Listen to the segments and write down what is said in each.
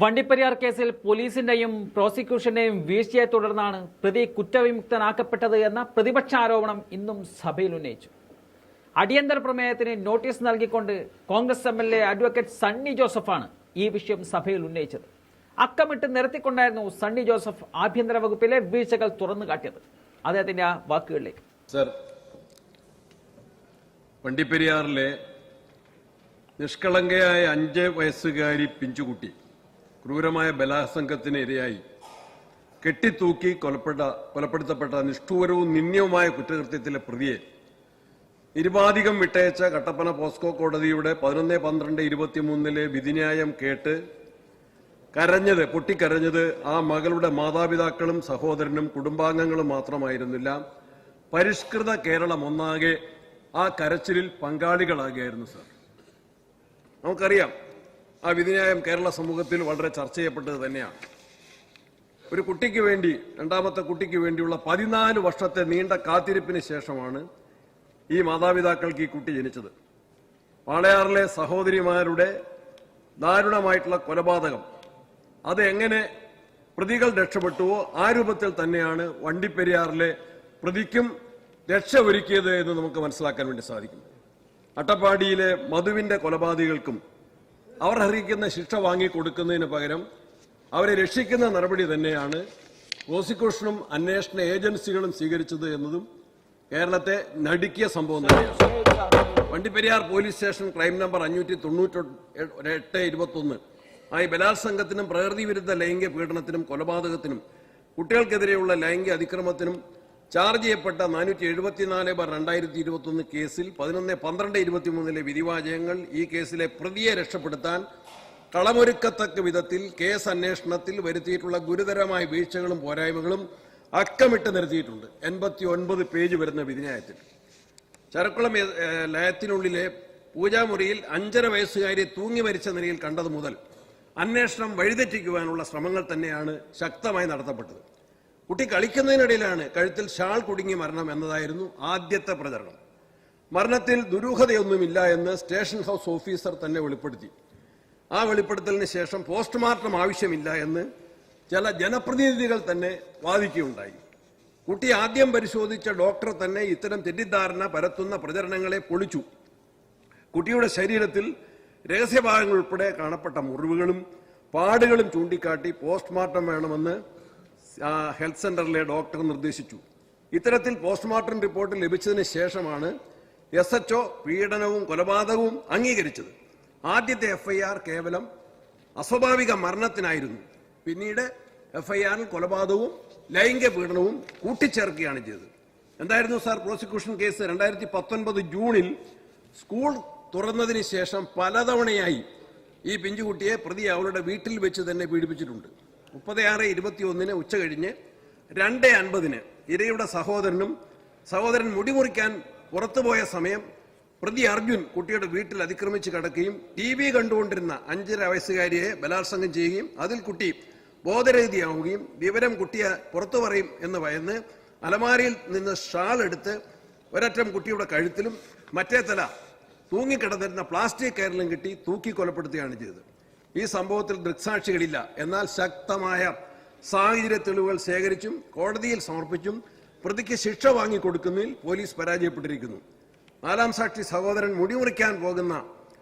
വണ്ടിപ്പെരിയാർ കേസിൽ പോലീസിന്റെയും പ്രോസിക്യൂഷന്റെയും വീഴ്ചയെ തുടർന്നാണ് പ്രതി കുറ്റവിമുക്തനാക്കപ്പെട്ടത് എന്ന പ്രതിപക്ഷ ആരോപണം ഇന്നും സഭയിൽ ഉന്നയിച്ചു. അടിയന്തര പ്രമേയത്തിന് നോട്ടീസ് നൽകിക്കൊണ്ട് Congress M L A advocate Sunny ജോസഫാണ് ഈ വിഷയം സഭയിൽ ഉന്നയിച്ചത്. അക്കമിട്ട് നിരത്തിക്കൊണ്ടായിരുന്നു സണ്ണി ജോസഫ് ആഭ്യന്തര വകുപ്പിലെ വീഴ്ചകൾ തുറന്നു കാട്ടിയത്. അദ്ദേഹത്തിന്റെ ആ വാക്കുകളിലേക്ക്. സർ വണ്ടിപ്പെരിയാറിലെ നിഷ്കളങ്കയായ അഞ്ച് വയസ്സുകാരി പിഞ്ചുകുട്ടി ക്രൂരമായ ബലാത്സംഗത്തിന് ഇരയായി. കെട്ടിത്തൂക്കി കൊലപ്പെട്ട കൊലപ്പെടുത്തപ്പെട്ട നിഷ്ഠൂരവും നിന്ദ്യവുമായ കുറ്റകൃത്യത്തിലെ പ്രതിയെ നിരുപാധികം വിട്ടയച്ച കട്ടപ്പന പോസ്കോ കോടതിയുടെ പതിനൊന്ന് പന്ത്രണ്ട് ഇരുപത്തിമൂന്നിലെ വിധിന്യായം കേട്ട് കരഞ്ഞത് പൊട്ടിക്കരഞ്ഞത് ആ മകളുടെ മാതാപിതാക്കളും സഹോദരനും കുടുംബാംഗങ്ങളും മാത്രമായിരുന്നില്ല. പരിഷ്കൃത കേരളം ഒന്നാകെ ആ കരച്ചിലിൽ പങ്കാളികളാകുകയായിരുന്നു സർ. നമുക്കറിയാം ആ വിധിന്യായം കേരള സമൂഹത്തിൽ വളരെ ചർച്ച ചെയ്യപ്പെട്ടത് തന്നെയാണ്. ഒരു കുട്ടിക്ക് വേണ്ടി രണ്ടാമത്തെ കുട്ടിക്ക് വേണ്ടിയുള്ള പതിനാല് വർഷത്തെ നീണ്ട കാത്തിരിപ്പിന് ശേഷമാണ് ഈ മാതാപിതാക്കൾക്ക് ഈ കുട്ടി ജനിച്ചത്. വാളയാറിലെ സഹോദരിമാരുടെ ദാരുണമായിട്ടുള്ള കൊലപാതകം. അത് എങ്ങനെ പ്രതികൾ രക്ഷപ്പെട്ടുവോ ആ രൂപത്തിൽ തന്നെയാണ് വണ്ടിപ്പെരിയാറിലെ പ്രതിക്കും രക്ഷ ഒരുക്കിയത് എന്ന് നമുക്ക് മനസ്സിലാക്കാൻ വേണ്ടി സാധിക്കും. അട്ടപ്പാടിയിലെ മധുവിന്റെ കൊലപാതകങ്ങൾക്കും അവർ അർഹിക്കുന്ന ശിക്ഷ വാങ്ങിക്കൊടുക്കുന്നതിന് പകരം അവരെ രക്ഷിക്കുന്ന നടപടി തന്നെയാണ് പ്രോസിക്യൂഷനും അന്വേഷണ ഏജൻസികളും സ്വീകരിച്ചത് എന്നതും കേരളത്തെ നടുക്കിയ സംഭവം തന്നെയാണ്. Vandiperiyar police station crime number അഞ്ഞൂറ്റി തൊണ്ണൂറ്റി എട്ട് ഇരുപത്തൊന്ന്. ആയി ബലാത്സംഗത്തിനും പ്രകൃതി വിരുദ്ധ ലൈംഗിക പീഡനത്തിനും കൊലപാതകത്തിനും കുട്ടികൾക്കെതിരെയുള്ള ലൈംഗിക അതിക്രമത്തിനും ചാർജ് ചെയ്യപ്പെട്ട നാനൂറ്റി എഴുപത്തിനാല് ബാർ രണ്ടായിരത്തി ഇരുപത്തൊന്ന് കേസിൽ പതിനൊന്ന് പന്ത്രണ്ട് ഇരുപത്തിമൂന്നിലെ വിധിവാചകങ്ങൾ ഈ കേസിലെ പ്രതിയെ രക്ഷപ്പെടുത്താൻ കളമൊരുക്കത്തക്ക വിധത്തിൽ കേസ് അന്വേഷണത്തിൽ വരുത്തിയിട്ടുള്ള ഗുരുതരമായ വീഴ്ചകളും പോരായ്മകളും അക്കമിട്ട് നിരത്തിയിട്ടുണ്ട്. എൺപത്തി ഒൻപത് പേജ് വരുന്ന വിധിന്യായത്തിൽ. ചരക്കുളം ലയത്തിനുള്ളിലെ പൂജാമുറിയിൽ അഞ്ചര വയസ്സുകാരി തൂങ്ങി മരിച്ച നിലയിൽ കണ്ടത് മുതൽ അന്വേഷണം വഴിതെറ്റിക്കുവാനുള്ള ശ്രമങ്ങൾ തന്നെയാണ് ശക്തമായി നടത്തപ്പെട്ടത്. കുട്ടി കളിക്കുന്നതിനിടയിലാണ് കഴുത്തിൽ ഷാൾ കുടുങ്ങി മരണം എന്നതായിരുന്നു ആദ്യത്തെ പ്രചരണം. മരണത്തിൽ ദുരൂഹതയൊന്നുമില്ല എന്ന് സ്റ്റേഷൻ ഹൗസ് ഓഫീസർ തന്നെ വെളിപ്പെടുത്തി. ആ വെളിപ്പെടുത്തലിന് ശേഷം പോസ്റ്റ്മോർട്ടം ആവശ്യമില്ല എന്ന് ചില ജനപ്രതിനിധികൾ തന്നെ വാദിക്കുകയുണ്ടായി. കുട്ടി ആദ്യം പരിശോധിച്ച ഡോക്ടർ തന്നെ ഇത്തരം തെറ്റിദ്ധാരണ പരത്തുന്ന പ്രചരണങ്ങളെ പൊളിച്ചു. കുട്ടിയുടെ ശരീരത്തിൽ രഹസ്യഭാഗങ്ങൾ ഉൾപ്പെടെ കാണപ്പെട്ട മുറിവുകളും പാടുകളും ചൂണ്ടിക്കാട്ടി പോസ്റ്റ്മോർട്ടം വേണമെന്ന് ഹെൽത്ത് സെന്ററിലെ ഡോക്ടർ നിർദ്ദേശിച്ചു. ഇത്തരത്തിൽ പോസ്റ്റ്മോർട്ടം റിപ്പോർട്ട് ലഭിച്ചതിന് ശേഷമാണ് എസ് എച്ച്ഒ പീഡനവും കൊലപാതകവും അംഗീകരിച്ചത്. ആദ്യത്തെ എഫ്ഐആർ കേവലം അസ്വാഭാവിക മരണത്തിനായിരുന്നു. പിന്നീട് എഫ്ഐആറിൽ കൊലപാതകവും ലൈംഗിക പീഡനവും കൂട്ടിച്ചേർക്കുകയാണ് ചെയ്തത്. എന്തായിരുന്നു സാർ പ്രോസിക്യൂഷൻ കേസ്? രണ്ടായിരത്തി പത്തൊൻപത് ജൂണിൽ സ്കൂൾ തുറന്നതിന് ശേഷം പലതവണയായി ഈ പിഞ്ചുകുട്ടിയെ പ്രതി അവളുടെ വീട്ടിൽ വെച്ച് തന്നെ പീഡിപ്പിച്ചിട്ടുണ്ട്. മുപ്പത് ആറ് ഇരുപത്തി ഒന്നിന് ഉച്ച കഴിഞ്ഞ് രണ്ട് അൻപതിന് ഇരയുടെ സഹോദരനും സഹോദരൻ മുടി മുറിക്കാൻ പുറത്തുപോയ സമയം പ്രതി അർജുൻ കുട്ടിയുടെ വീട്ടിൽ അതിക്രമിച്ച് കടക്കുകയും ടി വി കണ്ടുകൊണ്ടിരുന്ന അഞ്ചര വയസ്സുകാരിയെ ബലാത്സംഗം ചെയ്യുകയും അതിൽ കുട്ടി ബോധരഹിതയാവുകയും വിവരം കുട്ടിയെ പുറത്തു പറയും എന്ന് ഭയന്ന് അലമാരിയിൽ നിന്ന് ഷാൾ എടുത്ത് ഒരറ്റം കുട്ടിയുടെ കഴുത്തിലും മറ്റേ തല തൂങ്ങിക്കിടന്നിരുന്ന പ്ലാസ്റ്റിക് കയറിലും കിട്ടി തൂക്കി കൊലപ്പെടുത്തുകയാണ് ചെയ്തത്. ഈ സംഭവത്തിൽ ദൃക്സാക്ഷികളില്ല. എന്നാൽ ശക്തമായ സാഹചര്യ തെളിവുകൾ ശേഖരിച്ചും കോടതിയിൽ സമർപ്പിച്ചും പ്രതിക്ക് ശിക്ഷ വാങ്ങിക്കൊടുക്കുന്നതിൽ പോലീസ് പരാജയപ്പെട്ടിരിക്കുന്നു. നാലാം സാക്ഷി സഹോദരൻ മുടിമുറിക്കാൻ പോകുന്ന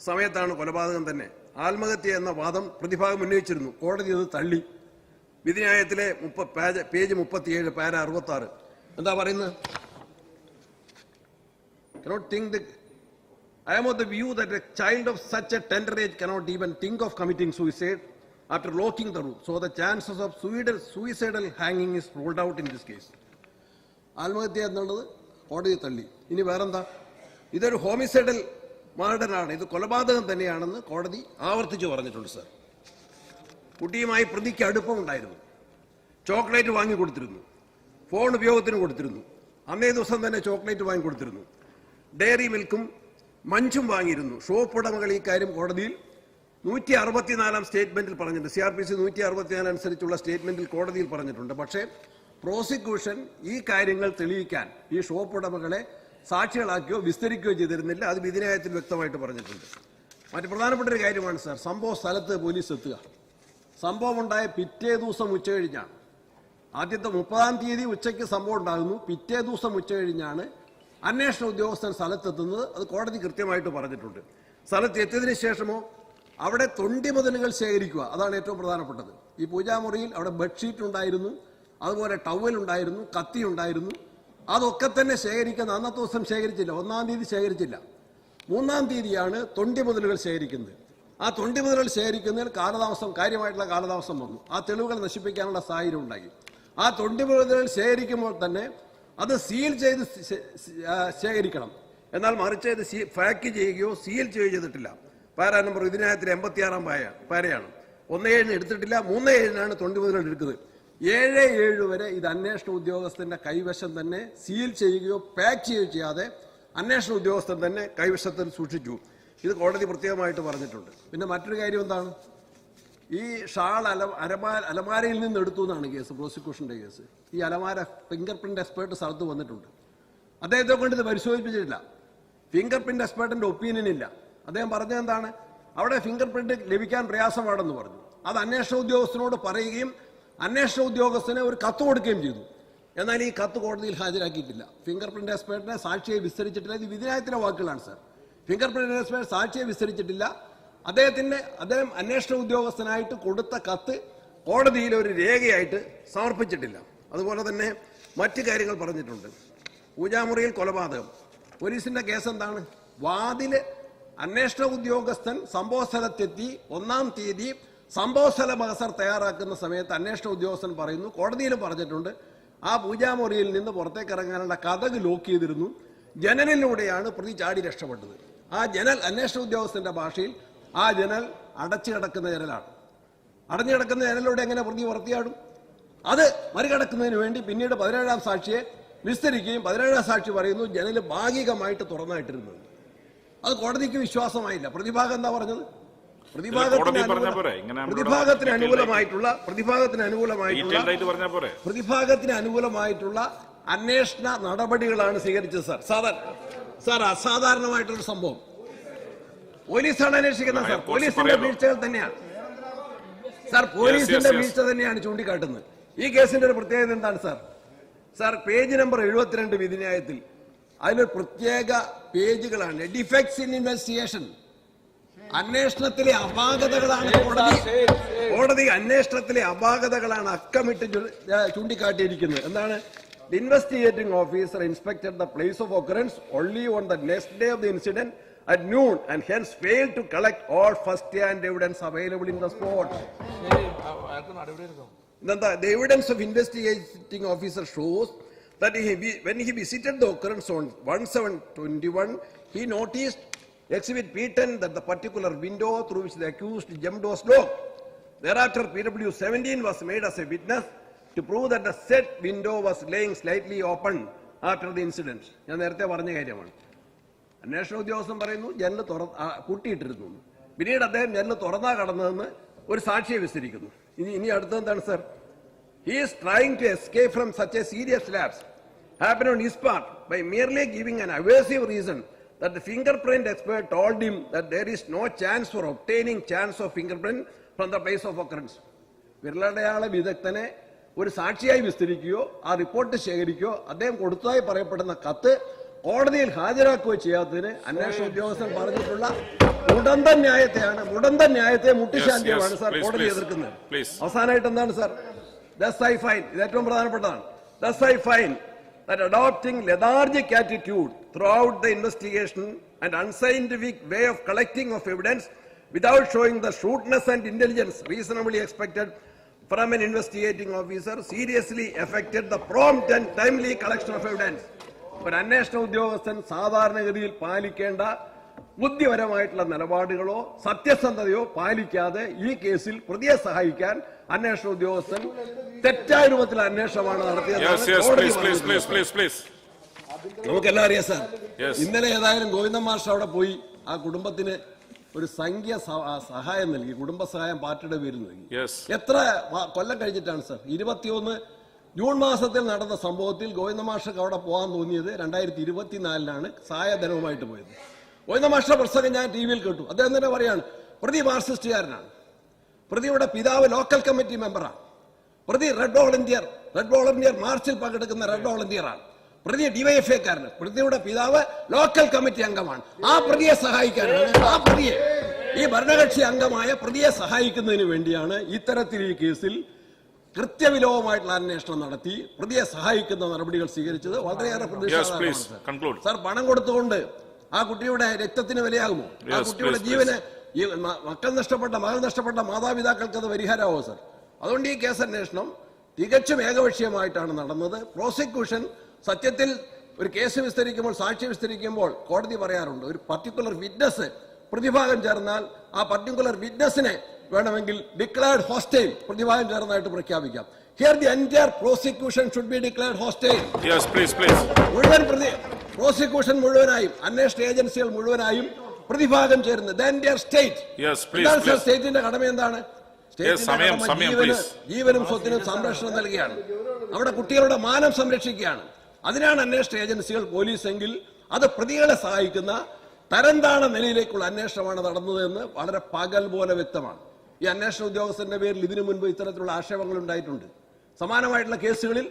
സമയത്താണ് കൊലപാതകം തന്നെ. ആത്മഹത്യ എന്ന വാദം പ്രതിഭാഗം ഉന്നയിച്ചിരുന്നു. കോടതി അത് തള്ളി. വിധിന്യായത്തിലെ മുപ്പ പേജ് പേജ് മുപ്പത്തിയേഴ് പാര അറുപത്തി എന്താ പറയുന്നത്? Cannot think that I am of the view that a child of such a tender age cannot even think of committing suicide after locking the room. So the chances of suicidal, hanging is ruled out in this case. ആത്മഹത്യ എന്നുള്ളത് കോടതി തള്ളി. ഇനി വേറെന്താ? ഇതൊരു ഹോമിസൈഡൽ മർഡറാണ്. ഇത് കൊലപാതകം തന്നെയാണെന്ന് കോടതി ആവർത്തിച്ചു പറഞ്ഞിട്ടുണ്ട് സർ കുട്ടിയുമായി പ്രതിക്ക് അടുപ്പമുണ്ടായിരുന്നു ചോക്ലേറ്റ് വാങ്ങി കൊടുത്തിരുന്നു. ഫോൺ ഉപയോഗത്തിന് കൊടുത്തിരുന്നു. അന്നേ ദിവസം തന്നെ ചോക്ലേറ്റ് വാങ്ങി കൊടുത്തിരുന്നു. ഡയറി മിൽക്കും മഞ്ചും വാങ്ങിയിരുന്നു. ഷോപ്പ് ഉടമകൾ ഈ കാര്യം കോടതിയിൽ നൂറ്റി അറുപത്തിനാലാം സ്റ്റേറ്റ്മെന്റിൽ പറഞ്ഞിട്ടുണ്ട്. സി ആർ പി സി നൂറ്റി അറുപത്തിനാല് അനുസരിച്ചുള്ള സ്റ്റേറ്റ്മെന്റിൽ കോടതിയിൽ പറഞ്ഞിട്ടുണ്ട്. പക്ഷേ പ്രോസിക്യൂഷൻ ഈ കാര്യങ്ങൾ തെളിയിക്കാൻ ഈ ഷോപ്പ് ഉടമകളെ സാക്ഷികളാക്കിയോ വിസ്തരിക്കുകയോ ചെയ്തിരുന്നില്ല. അത് വിധിനായത്തിൽ വ്യക്തമായിട്ട് പറഞ്ഞിട്ടുണ്ട്. മറ്റു പ്രധാനപ്പെട്ട ഒരു കാര്യമാണ് സാർ. സംഭവ സ്ഥലത്ത് പോലീസ് എത്തുക. സംഭവം ഉണ്ടായ പിറ്റേ ദിവസം ഉച്ച കഴിഞ്ഞാണ്. ആദ്യത്തെ മുപ്പതാം തീയതി ഉച്ചയ്ക്ക് സംഭവം ഉണ്ടാകുന്നു. പിറ്റേ ദിവസം ഉച്ച കഴിഞ്ഞാണ് അന്വേഷണ ഉദ്യോഗസ്ഥൻ സ്ഥലത്തെത്തുന്നത് അത് കോടതി കൃത്യമായിട്ട് പറഞ്ഞിട്ടുണ്ട്. സ്ഥലത്ത് എത്തിയതിന് ശേഷമോ അവിടെ തൊണ്ടി മുതലുകൾ ശേഖരിക്കുക അതാണ് ഏറ്റവും പ്രധാനപ്പെട്ടത്. ഈ പൂജാമുറിയിൽ അവിടെ ബെഡ്ഷീറ്റ് ഉണ്ടായിരുന്നു അതുപോലെ ടവൽ ഉണ്ടായിരുന്നു കത്തി ഉണ്ടായിരുന്നു. അതൊക്കെ തന്നെ ശേഖരിക്കുന്ന അന്നത്തെ ദിവസം ശേഖരിച്ചില്ല ഒന്നാം തീയതി ശേഖരിച്ചില്ല. മൂന്നാം തീയതിയാണ് തൊണ്ടി മുതലുകൾ ശേഖരിക്കുന്നത്. ആ തൊണ്ടി മുതലുകൾ ശേഖരിക്കുന്നതിൽ കാലതാമസം കാര്യമായിട്ടുള്ള കാലതാമസം വന്നു. ആ തെളിവുകൾ നശിപ്പിക്കാനുള്ള സാഹചര്യം ഉണ്ടായി. ആ തൊണ്ടി മുതലുകൾ ശേഖരിക്കുമ്പോൾ തന്നെ അത് സീൽ ചെയ്ത് ശേഖരിക്കണം. എന്നാൽ മറിച്ച് ഇത് സീ- ചെയ്യുകയോ സീൽ ചെയ്യുകയോ ചെയ്തിട്ടില്ല. പാര നമ്പർ ഇതിനകത്തിൽ എൺപത്തിയാറാം പായ പാരയാണ്. ഒന്ന് ഏഴിന് എടുത്തിട്ടില്ല മൂന്ന് ഏഴിനാണ് തൊണ്ടി മുതൽ എടുക്കുന്നത്. ഏഴ് ഏഴ് വരെ ഇത് അന്വേഷണ ഉദ്യോഗസ്ഥന്റെ കൈവശം തന്നെ സീൽ ചെയ്യുകയോ പാക്ക് ചെയ്യുകയോ ചെയ്യാതെ അന്വേഷണ ഉദ്യോഗസ്ഥൻ തന്നെ കൈവശത്തിൽ സൂക്ഷിച്ചു. ഇത് കോടതി പ്രത്യേകമായിട്ട് പറഞ്ഞിട്ടുണ്ട്. പിന്നെ മറ്റൊരു കാര്യം എന്താണ്? ഈ ഷാൾ അല അലമാ അലമാരയിൽ നിന്ന് എടുത്തു എന്നാണ് കേസ് പ്രോസിക്യൂഷന്റെ കേസ്. ഈ അലമാര ഫിംഗർ പ്രിന്റ് എക്സ്പേർട്ട് സ്ഥലത്ത് വന്നിട്ടുണ്ട്. അദ്ദേഹത്തെ കൊണ്ട് ഇത് പരിശോധിപ്പിച്ചിട്ടില്ല. ഫിംഗർ പ്രിന്റ് എക്സ്പേർട്ടിന്റെ ഒപ്പീനിയൻ ഇല്ല. അദ്ദേഹം പറഞ്ഞത് എന്താണ്? അവിടെ ഫിംഗർ പ്രിന്റ് ലഭിക്കാൻ പ്രയാസമാണെന്ന് പറഞ്ഞു. അത് അന്വേഷണ ഉദ്യോഗസ്ഥനോട് പറയുകയും അന്വേഷണ ഉദ്യോഗസ്ഥന് ഒരു കത്ത് കൊടുക്കുകയും ചെയ്തു. എന്നാൽ ഈ കത്ത് കോടതിയിൽ ഹാജരാക്കിയിട്ടില്ല. Finger print എക്സ്പേർട്ടിനെ സാക്ഷിയെ വിസ്തരിച്ചിട്ടില്ല. ഇത് വിധിനായത്തിന്റെ വാക്കുകളാണ് സർ ഫിംഗർ പ്രിന്റ് എക്സ്പേർട്ട് സാക്ഷിയെ വിസ്തരിച്ചിട്ടില്ല. അദ്ദേഹത്തിന്റെ അദ്ദേഹം അന്വേഷണ ഉദ്യോഗസ്ഥനായിട്ട് കൊടുത്ത കത്ത് കോടതിയിൽ ഒരു രേഖയായിട്ട് സമർപ്പിച്ചിട്ടില്ല. അതുപോലെ തന്നെ മറ്റു കാര്യങ്ങൾ പറഞ്ഞിട്ടുണ്ട്. പൂജാമുറിയിൽ കൊലപാതകം. പോലീസിന്റെ കേസ് എന്താണ്? വാതിൽ അന്വേഷണ ഉദ്യോഗസ്ഥൻ സംഭവ സ്ഥലത്തെത്തി ഒന്നാം തീയതി സംഭവ സ്ഥല മഹസർ തയ്യാറാക്കുന്ന സമയത്ത് അന്വേഷണ ഉദ്യോഗസ്ഥൻ പറയുന്നു കോടതിയിൽ പറഞ്ഞിട്ടുണ്ട് ആ പൂജാമുറിയിൽ നിന്ന് പുറത്തേക്ക് ഇറങ്ങാനുള്ള കഥക് ലോക്ക് ചെയ്തിരുന്നു. ജനലിലൂടെയാണ് പ്രതി ചാടി രക്ഷപ്പെട്ടത്. ആ ജനൽ അന്വേഷണ ഉദ്യോഗസ്ഥന്റെ ഭാഷയിൽ ആ ജനൽ അടച്ചു കിടക്കുന്ന ജനലാണ്. അടഞ്ഞു കിടക്കുന്ന ജനലിലൂടെ എങ്ങനെ പ്രതി പുറത്തിയാടും അത് മറികടക്കുന്നതിന് വേണ്ടി പിന്നീട് പതിനേഴാം സാക്ഷിയെ വിസ്തരിക്കുകയും പതിനേഴാം സാക്ഷി പറയുന്നു ജനൽ ഭാഗികമായിട്ട് തുറന്നായിട്ടിരുന്നത് അത് കോടതിക്ക് വിശ്വാസമായില്ല. പ്രതിഭാഗം എന്താ പറഞ്ഞത്? പ്രതിഭാഗത്തിന് അനുകൂലമായിട്ടുള്ള പ്രതിഭാഗത്തിന് അനുകൂലമായിട്ടുള്ള പ്രതിഭാഗത്തിന് അനുകൂലമായിട്ടുള്ള അന്വേഷണ നടപടികളാണ് സ്വീകരിച്ചത് സാർ. സാധാരണ സാർ അസാധാരണമായിട്ടുള്ള സംഭവം. പോലീസാണ് അന്വേഷിക്കുന്നത് സാർ. പോലീസിന്റെ. വീഴ്ചകൾ തന്നെയാണ് സാർ പോലീസിന്റെ വീഴ്ച തന്നെയാണ് ചൂണ്ടിക്കാട്ടുന്നത്. ഈ കേസിന്റെ ഒരു പ്രത്യേകത എന്താണ് സാർ? സാർ പേജ് നമ്പർ എഴുപത്തിരണ്ട് വിധിന്യായത്തിൽ അതിനൊരു പ്രത്യേക പേജുകളാണ്. ഡിഫക്ട്സ് ഇൻ ഇൻവെസ്റ്റിഗേഷൻ അന്വേഷണത്തിലെ അപാകതകളാണ് കോടതി കോടതി അന്വേഷണത്തിലെ അപാകതകളാണ് അക്കമിട്ട് ചൂണ്ടിക്കാട്ടിയിരിക്കുന്നത്. എന്താണ്? Investigating officer inspector the place of occurrence only on the next day of the incident At noon and hence fail to collect all first hand evidence available in the spot Then the, the evidence of investigating officer shows that he, vi- when he visited the occurrence on 1721, he noticed exhibit P10 that the particular window through which the accused jumped was locked. Thereafter, PW 17 was made as a witness to prove that the said window was laying slightly open after the incident. ഞാൻ നേരത്തെ പറഞ്ഞ കാര്യമാണ് അന്വേഷണ ഉദ്യോഗസ്ഥൻ പറയുന്നു ജനൽ തുറ കൂട്ടിയിട്ടിരുന്നു. പിന്നീട് അദ്ദേഹം ജനൽ തുറന്നാ കടന്നതെന്ന് ഒരു സാക്ഷിയെ വിസ്തരിക്കുന്നു. ഇനി ഇനി അടുത്തത് എന്താണ് sir? He is trying to escape from such a serious lapse happen on his part by merely giving an evasive reason that the fingerprint expert told him that there is no chance for obtaining chance of fingerprint from the place of occurrence. വിരലടയാള വിദഗ്ധനെ ഒരു സാക്ഷിയായി വിസ്തരിക്കുകയോ ആ report ശേഖരിക്കുകയോ അദ്ദേഹം കൊടുത്തതായി പറയപ്പെടുന്ന കത്ത് കോടതിയിൽ ഹാജരാക്കുകയോ ചെയ്യാത്തതിന് അന്വേഷണ ഉദ്യോഗസ്ഥൻ പറഞ്ഞിട്ടുള്ള മുടന്തൻ ന്യായത്തെയാണ് മുടന്തൻ ന്യായത്തെ മുട്ടിശാന്തിയുമാണ് സാർ please, കോടതി please, എതിർക്കുന്നത് please. അവസാനമായിട്ട് എന്താണ് സാർ ദസ് ഐ ഫൈൻ ഇത് ഏറ്റവും പ്രധാനപ്പെട്ടതാണ് thus I fine that adopting lethargic attitude throughout the investigation and unscientific way of collecting of evidence without showing the shrewdness and intelligence reasonably expected from an investigating officer seriously affected the prompt and timely collection of evidence. ഒരു അന്വേഷണ ഉദ്യോഗസ്ഥൻ സാധാരണഗതിയിൽ പാലിക്കേണ്ട ബുദ്ധിപരമായിട്ടുള്ള നിലപാടുകളോ സത്യസന്ധതയോ പാലിക്കാതെ ഈ കേസിൽ പ്രതിയെ സഹായിക്കാൻ അന്വേഷണ ഉദ്യോഗസ്ഥൻ തെറ്റായ രൂപത്തിൽ അന്വേഷണമാണ് നടത്തിയത് നമുക്കെല്ലാം അറിയാം സാർ. ഇന്നലെ ഏതായാലും ഗോവിന്ദൻ മാഷ് അവിടെ പോയി. ആ കുടുംബത്തിന് ഒരു സംഖ്യ സഹായം നൽകി. കുടുംബ സഹായം പാർട്ടിയുടെ പേരിൽ നൽകി. എത്ര കൊല്ലം കഴിഞ്ഞിട്ടാണ് സാർ? ഇരുപത്തിയൊന്ന് ജൂൺ മാസത്തിൽ നടന്ന സംഭവത്തിൽ ഗോവിന്ദ മാഷക്ക് അവിടെ പോകാൻ തോന്നിയത് രണ്ടായിരത്തി ഇരുപത്തിനാലിനാണ് സായധനവുമായിട്ട് പോയത്. ഗോവിന്ദ മാഷ പ്രസംഗം ഞാൻ ടി വിയിൽ കേട്ടു. അദ്ദേഹം തന്നെ പറയാണ് പ്രതി മാർക്സിസ്റ്റുകാരനാണ്. പ്രതിയുടെ പിതാവ് ലോക്കൽ കമ്മിറ്റി മെമ്പറാണ്. പ്രതി റെഡ് വോളണ്ടിയർ റെഡ് വോളണ്ടിയർ മാർച്ചിൽ പങ്കെടുക്കുന്ന റെഡ് വോളണ്ടിയറാണ്. പ്രതി ഡിവൈഎഫ്ഐക്കാരന്. പ്രതിയുടെ പിതാവ് ലോക്കൽ കമ്മിറ്റി അംഗമാണ്. ആ പ്രതിയെ സഹായിക്കാനാണ്. ആ പ്രതിയെ ഈ ഭരണകക്ഷി അംഗമായ പ്രതിയെ സഹായിക്കുന്നതിന് വേണ്ടിയാണ് ഇത്തരത്തിൽ ഈ കേസിൽ കൃത്യവിലോപമായിട്ടുള്ള അന്വേഷണം നടത്തി പ്രതിയെ സഹായിക്കുന്ന നടപടികൾ സ്വീകരിച്ചത് വളരെയേറെ please, സർ. പണം കൊടുത്തുകൊണ്ട് ആ കുട്ടിയുടെ രക്തത്തിന് വിലയാകുമോ ആ കുട്ടിയുടെ ജീവന് ഈ മക്കൾ നഷ്ടപ്പെട്ട മകൾ നഷ്ടപ്പെട്ട മാതാപിതാക്കൾക്ക് അത് പരിഹാരമാവോ സർ അതുകൊണ്ട് ഈ കേസ് അന്വേഷണം തികച്ചും ഏകപക്ഷീയമായിട്ടാണ് നടന്നത്. പ്രോസിക്യൂഷൻ സത്യത്തിൽ ഒരു കേസ് വിസ്തരിക്കുമ്പോൾ സാക്ഷി വിസ്തരിക്കുമ്പോൾ കോടതി പറയാറുണ്ട് ഒരു പർട്ടിക്കുലർ വിറ്റ്നസ് പ്രതിഭാഗം ചേർന്നാൽ ആ പർട്ടിക്കുലർ വിറ്റ്നസിനെ വേണമെങ്കിൽ ഡിക്ലയർഡ് ഹോസ്റ്റൈൽ പ്രതിവാദം ചേർന്നതായിട്ട് പ്രഖ്യാപിക്കാം. Here the entire prosecution should be declared hostile yes please please മുഴുവൻ പ്രതി പ്രോസിക്യൂഷൻ മുഴുവനായും അന്വേഷണ ഏജൻസികൾ മുഴുവനായും പ്രതിഭാഗം ചേരുന്നത്. State Yes, please please. സ്റ്റേറ്റിന്റെ കടമ എന്താണ്? സ്റ്റേറ്റ് സമയം, സമയം, പ്ലീസ് ജീവനും സ്വത്തിനും സംരക്ഷണം നൽകുകയാണ് അവിടെ കുട്ടികളുടെ മാനം സംരക്ഷിക്കുകയാണ്. അതിനാണ് അന്വേഷണ ഏജൻസികൾ പോലീസ് എങ്കിൽ അത് പ്രതികളെ സഹായിക്കുന്ന തരംതാണ നിലയിലേക്കുള്ള അന്വേഷണമാണ് നടന്നതെന്ന് വളരെ പകൽ പോലെ വ്യക്തമാണ്. ഈ അന്വേഷണ ഉദ്യോഗസ്ഥന്റെ പേരിൽ ഇതിനു മുൻപ് ഇത്തരത്തിലുള്ള ആക്ഷേപങ്ങൾ ഉണ്ടായിട്ടുണ്ട്. സമാനമായിട്ടുള്ള കേസുകളിൽ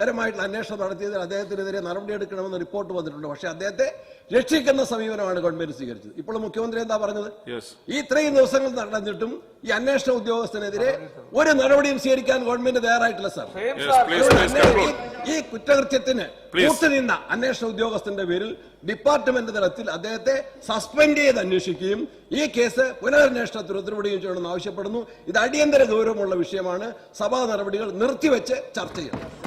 കുറ്റകരമായിട്ടുള്ള അന്വേഷണം നടത്തിയതിൽ അദ്ദേഹത്തിനെതിരെ നടപടിയെടുക്കണമെന്ന് റിപ്പോർട്ട് വന്നിട്ടുണ്ട്. പക്ഷേ അദ്ദേഹത്തെ രക്ഷിക്കുന്ന സമീപനമാണ് ഗവൺമെന്റ് സ്വീകരിച്ചത്. ഇപ്പോൾ മുഖ്യമന്ത്രി എന്താ പറഞ്ഞത്? യെസ് ഈ ഇത്രയും ദിവസങ്ങൾ നടന്നിട്ടും ഈ അന്വേഷണ ഉദ്യോഗസ്ഥനെതിരെ ഒരു നടപടിയും സ്വീകരിക്കാൻ ഗവൺമെന്റ് തയ്യാറായിട്ടില്ല സാർ. ഈ- കുറ്റകൃത്യത്തിന് Please. കൂട്ടുനിന്ന അന്വേഷണ ഉദ്യോഗസ്ഥന്റെ പേരിൽ ഡിപ്പാർട്ട്മെന്റ് തലത്തിൽ അദ്ദേഹത്തെ സസ്പെൻഡ് ചെയ്ത് അന്വേഷിക്കുകയും ഈ കേസ് പുനരന്വേഷണത്തിന് ഉത്തരവിടുകയും ചെയ്യണമെന്ന് ആവശ്യപ്പെടുന്നു. ഇത് അടിയന്തര ഗൗരവമുള്ള വിഷയമാണ്. സഭാ നടപടികൾ നിർത്തിവെച്ച് ചർച്ച ചെയ്യണം.